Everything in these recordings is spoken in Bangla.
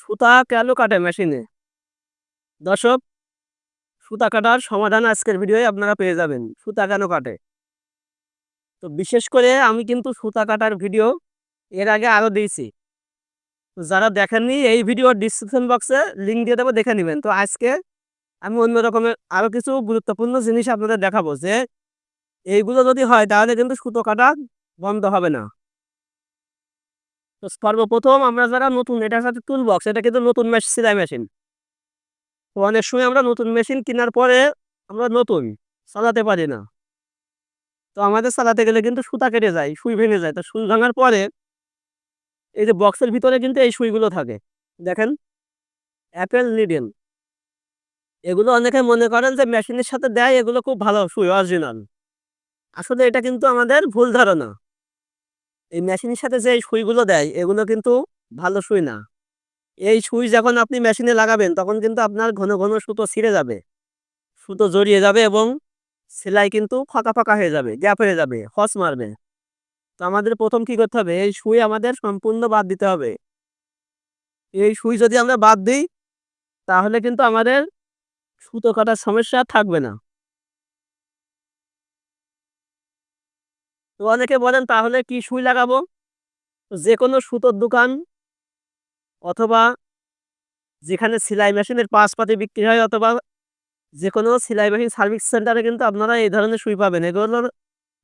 সুতা কেন কাটে মেশিনে? দর্শক, সুতা কাটার সমাধান আজকের ভিডিওয়ে আপনারা পেয়ে যাবেন। সুতা কেন কাটে? তো বিশেষ করে আমি কিন্তু সুতা কাটার ভিডিও এর আগে আরও দিয়েছি। তো যারা দেখেননি, এই ভিডিওর ডিসক্রিপশন বক্সে লিঙ্ক দিয়ে দেবো, দেখে নেবেন। তো আজকে আমি অন্য রকমের আরও কিছু গুরুত্বপূর্ণ জিনিস আপনাদের দেখাবো যে, এইগুলো যদি হয় তাহলে কিন্তু সুতো কাটা বন্ধ হবে না। তো সর্বপ্রথম আমরা যারা নতুন, এটার সাথে টুল বক্স এটা কিন্তু নতুন মেশিন সেলাই মেশিন। তো অনেক সময় আমরা নতুন মেশিন কেনার পরে আমরা নতুন, চালাতে পারি না। তো আমাদের চালাতে গেলে কিন্তু সুতা কেটে যায়, সুই ভেঙে যায়। তো সুই ভাঙার পরে এই যে বক্সের ভিতরে কিন্তু এই সুইগুলো থাকে। দেখেন, অ্যাপেল নিডেল। এগুলো অনেকে মনে করেন যে মেশিনের সাথে দেয়, এগুলো খুব ভালো সুই, অরিজিনাল। আসলে এটা কিন্তু আমাদের ভুল ধারণা। এই মেশিনের সাথে যে সুইগুলো দেয়, এগুলো কিন্তু ভালো সুই না। এই সুই যখন আপনি মেশিনে লাগাবেন, তখন কিন্তু আপনার ঘন ঘন সুতো ছিঁড়ে যাবে। সুতো জড়িয়ে যাবে এবং সেলাই কিন্তু ফাঁকা ফাঁকা হয়ে যাবে গ্যাপ হয়ে যাবে হস মারবে। তো আমাদের প্রথম কি করতে হবে? এই সুই আমাদের সম্পূর্ণ বাদ দিতে হবে। এই সুই যদি আমরা বাদ দিই, তাহলে কিন্তু আমাদের সুতো কাটার সমস্যা থাকবে না। তো অনেকে বলেন, তাহলে কি সুই লাগাবো? যে কোনো সুতোর দোকান অথবা যেখানে সেলাই মেশিনের পাশপাতি বিক্রি হয় অথবা যে কোনো সেলাই মেশিন সার্ভিস সেন্টারে কিন্তু আপনারা এই ধরনের সুই পাবেন। এগুলোর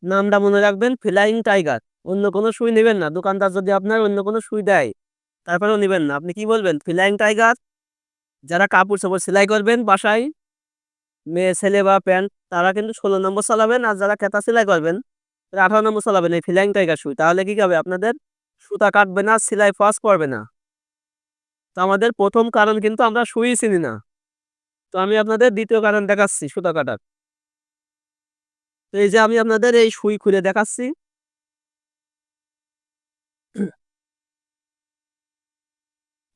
নামটা মনে রাখবেন, ফ্লাইং টাইগার। অন্য কোনো সুই নেবেন না। দোকানদার যদি আপনার অন্য কোনো সুই দেয়, তারপরেও নেবেন না। আপনি কি বলবেন? Flying tiger? যারা কাপড় চাপড় সেলাই করবেন বাসায়, মেয়ে, ছেলে বা প্যান্ট, তারা কিন্তু ষোলো নম্বর চালাবেন। আর যারা কেতা সেলাই করবেন আঠারো নম্বর চালাবেন এই ফ্লাইং টাইগার সুই তাহলে কি হবে? আপনাদের সুতা কাটবে না, সেলাই ফাঁস পড়বে না। তো আমাদের প্রথম কারণ কিন্তু আমরা সুই চিনি না। তো আমি আপনাদের দ্বিতীয় কারণ দেখাচ্ছি সুতা কাটার। তো এই যে আমি আপনাদের এই সুই খুলে দেখাচ্ছি।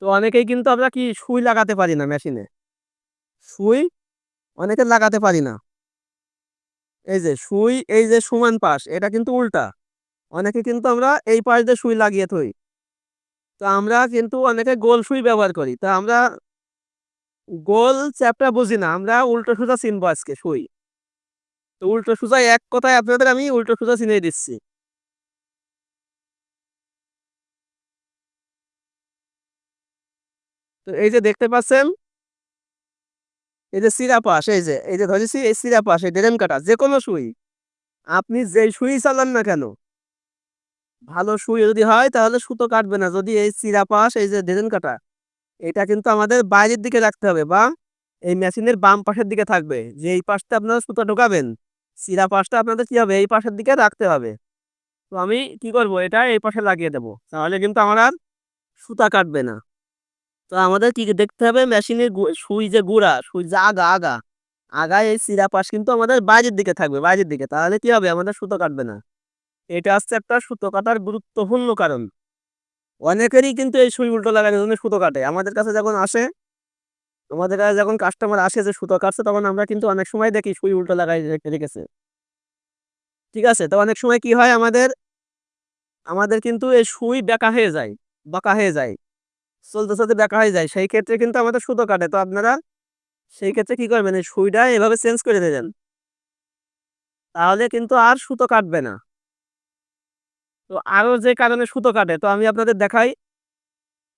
তো অনেকেই কিন্তু আমরা কি সুই লাগাতে পারি না মেশিনে। সুই অনেকে লাগাতে পারি না। এই যে সুই, এই যে সমান পাশ, এটা কিন্তু উল্টা। অনেকে কিন্তু আমরা এই পাশ দিয়ে সুই লাগিয়ে থই। তো আমরা কিন্তু অনেকে গোল সুই ব্যবহার করি। তো আমরা গোল চ্যাপটা বুঝি না, আমরা উল্টো সোজা চিনবো আজকে সুই। তো উল্টো সোজা এক কথায় আপনাদের আমি উল্টো সোজা চিনিয়ে দিচ্ছি। তো এই যে দেখতে পাচ্ছেন এই যে সিরা পাশ এই যে এই যে ধরেছি এই সিরা পাশ এই ডেরেন কাটা যে কোনো সুই, আপনি যেই সুই চালান না কেন? ভালো সুই যদি হয়, তাহলে সুতো কাটবে না। যদি এই সিরা পাশ এই যে ডেরেন কাটা, এটা কিন্তু আমাদের বাইরের দিকে রাখতে হবে বা এই মেশিনের বাম পাশের দিকে থাকবে। যে এই পাশটা আপনারা সুতো ঢোকাবেন, সিরা পাশটা আপনাদের কী হবে? এই পাশের দিকে রাখতে হবে। তো আমি কি করব? এটা এই পাশে লাগিয়ে দেব। তাহলে কিন্তু আমার আর সুতা কাটবে না। তো আমাদের কি দেখতে হবে? মেশিনের সুই যে গুঁড়া, সুই যে আগা আগা। আগায় এই সিরা পাশ কিন্তু আমাদের বাইরের দিকে থাকবে, বাইরের দিকে। তাহলে কি হবে? আমাদের সুতো কাটবে না। এটা হচ্ছে একটা সুতো কাটার গুরুত্বপূর্ণ কারণ। অনেকেরই কিন্তু এই সুই উল্টো লাগানোর জন্য সুতো কাটে। আমাদের কাছে যখন আসে, আমাদের কাছে যখন কাস্টমার আসে যে সুতো কাটছে, তখন আমরা কিন্তু অনেক সময় দেখি সুই উল্টো লাগাই রেখেছে ঠিক আছে? তো অনেক সময় কি হয় আমাদের? আমাদের কিন্তু এই সুই বেঁকা হয়ে যায়, বাঁকা হয়ে যায়। চলতে চলতে বেঁকা হয়ে যায়। সেই ক্ষেত্রে কিন্তু আমাদের সুতো কাটে। তো আপনারা সেই ক্ষেত্রে কি করবেন? এই সুইটা এভাবে চেঞ্জ করে দেবেন। তাহলে কিন্তু আর সুতো কাটবে না। তো আরও যে কারণে সুতো কাটে, তো আমি আপনাদের দেখাই।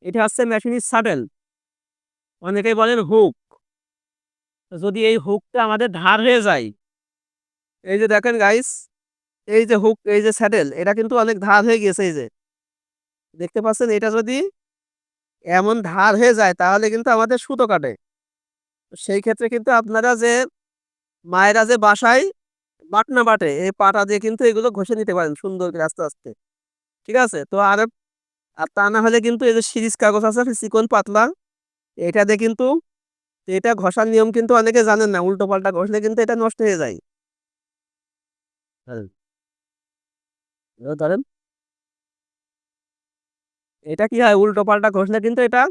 এটা হচ্ছে মেশিনের সাটেল অনেকেই বলেন হুক যদি এই হুকটা আমাদের ধার হয়ে যায়, এই যে দেখেন গাইস এই যে হুক এই যে স্যাটেল এটা কিন্তু অনেক ধার হয়ে গেছে এই যে। দেখতে পাচ্ছেন? এটা যদি এমন ধার হয়ে যায়, তাহলে কিন্তু আমাদের সুতো কাটে। সেই ক্ষেত্রে কিন্তু আপনারা যে মায়েরা যে বাসায় বাটনা বাটে, এই পাটা দিয়ে কিন্তু এগুলো ঘষে নিতে পারেন সুন্দর করে আস্তে আস্তে। ঠিক আছে? তো আর আর তা না হলে কিন্তু এই যে সিরিজ কাগজ আছে চিকন পাতলা, এটা দিয়ে কিন্তু এটা ঘষার নিয়ম কিন্তু অনেকে জানেন না উল্টো পাল্টা ঘষলে কিন্তু এটা নষ্ট হয়ে যায়। ধরেন এটা কি হয়? উল্টো পাল্টা ঘষলে কিন্তু এটা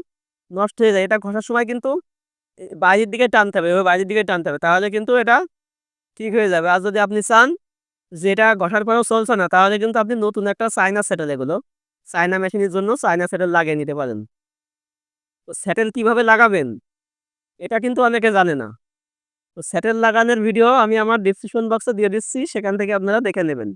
নষ্ট হয়ে যায়। এটা ঘষার সময় কিন্তু বাইরের দিকে টানতে হবে। এবার বাইরের দিকে টানতে হবে। তাহলে কিন্তু এটা ঠিক হয়ে যাবে। আর যদি আপনি চান যে এটা ঘষার পরেও চলছে না, তাহলে কিন্তু আপনি নতুন একটা চাইনা সেটেল এগুলো চাইনা মেশিনের জন্য চাইনা সেটেল লাগিয়ে নিতে পারেন। তো স্যাটেল কীভাবে লাগাবেন? এটা কিন্তু অনেকে জানে না। তো স্যাটেল লাগানোর ভিডিও আমি আমার ডিসক্রিপশন বক্সে দিয়ে দিচ্ছি। সেখান থেকে আপনারা দেখে নেবেন।